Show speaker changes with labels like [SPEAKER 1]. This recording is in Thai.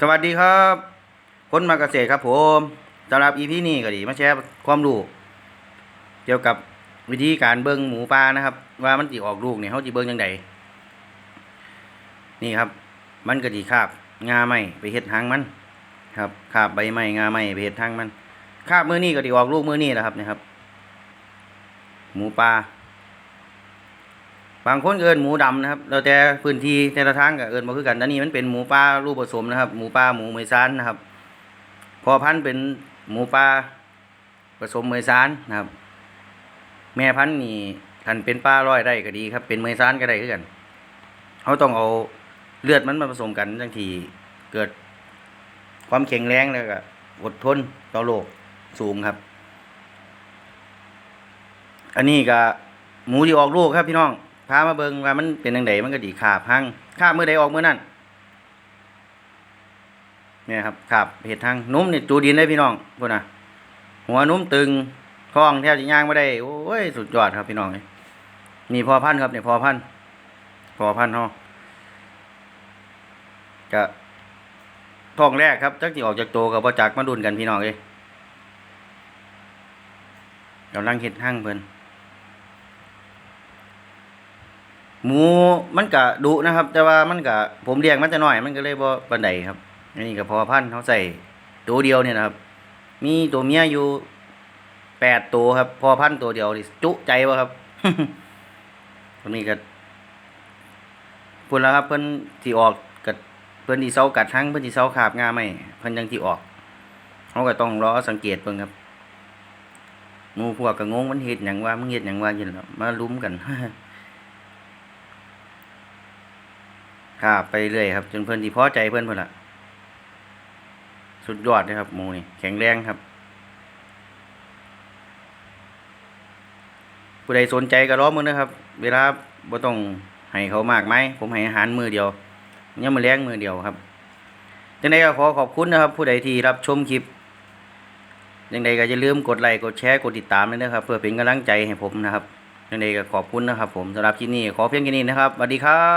[SPEAKER 1] สวัสดีครับคนมาเกษตรครับผมสำหรับอีพีนี้ก็ดีมาแชร์ความรู้เกี่ยวกับวิธีการเบิ้งหมูปลานะครับ ว่ามันจีออกลูกเนี่ยเขาจีเบิ้งยังไงนี่ครับ มันก็ดีคาบงาไม้ไปเฮ็ดหางมัน ครับคาบใบไม้งาไม้ไปเฮ็ดหางมันคาบมือนี้ก็ดีออกลูกมือนี้แหละครับนะครับ หมูปลา บางคนเอินหมูดำนะครับแล้วแต่พื้นที่แต่ละทางก็เอินมาคือกันแต่นี่มันเป็นหมูปลารูปผสมนะครับ หมูปลาหมูเมซานนะครับ พอพันธุ์เป็นหมูปลาผสมเมซานนะครับ แม่พันธุ์นี่ทันเป็นปลาร้อยได้ก็ดีครับ เป็นเมซานก็ได้คือกันเขาต้องเอาเลือดมันมาผสมกันจังทีเกิดความแข็งแรงแล้วก็อดทนต่อโรคสูงครับ อันนี้ก็หมูที่ออกลูกครับพี่น้อง พามาเบิ่งว่ามันเป็นจังไดมันก็ดีขาบหังขาบมื้อใดออกมื้อนั้นเนี่ยครับขาบเห็ดหังนุ่มนี่จูดินได้พี่น้องพุ่นน่ะ หัวนุ่มตึงท้องแทบจะย่างไม่ได้โอ้ยสุดยอดครับพี่น้องนี่พอพันครับเนี่ยพอพันพอพันธุ์เฮาก็ท้องแรกครับจักสิออกจากโตกับบ่จักมาดุนกันพี่น้องเอ้ยกำลังเฮ็ดหั่งเพิ่น หมูมันก็ดุนะครับ แต่ว่ามันก็ผมเลี้ยงมันจะน้อย มันก็เลยบ่ปานใดครับ อันนี้ก็พอพันธุ์เขาใส่ตัวเดียวเนี่ยนะครับ มีตัวเมียอยู่แปดตัวครับ พอพันธุ์ตัวเดียวนี่จุใจวะครับตัวนี้ก็พุ่นแล้วครับ เพิ่นที่ออกกับเพิ่นที่เซากัดทั้งเพิ่นที่เซาขาบงาไม่เพิ่นยังที่ออกเขาก็ต้องรอสังเกตเบิ่งครับหมูพวกก็งงมันเฮ็ดหยังว่ามึงเฮ็ดหยังว่าอยู่นั่นล่ะมาลุ้มกัน ครับไปเรื่อยครับ จนเพื่อนที่พอใจเพื่อนเพื่อนละสุดยอดเลยครับหมูนี่แข็งแรงครับผู้ใดสนใจก็ร้อมือนะครับ เวลาบ่ต้องให้เขามากไหมผมให้อาหารมือเดียวเนี่ยมาแรงมือเดียวครับจังใดก็ขอขอบคุณนะครับ ผู้ใดที่รับชมคลิปยังใดก็อย่าลืมกดไลค์กดแชร์กดติดตามด้วยนะครับ เพื่อเป็นกำลังใจให้ผมนะครับยังใดก็ขอบคุณนะครับ ผมสำหรับที่นี่ขอเพียงแค่นี้นะครับสวัสดีครับ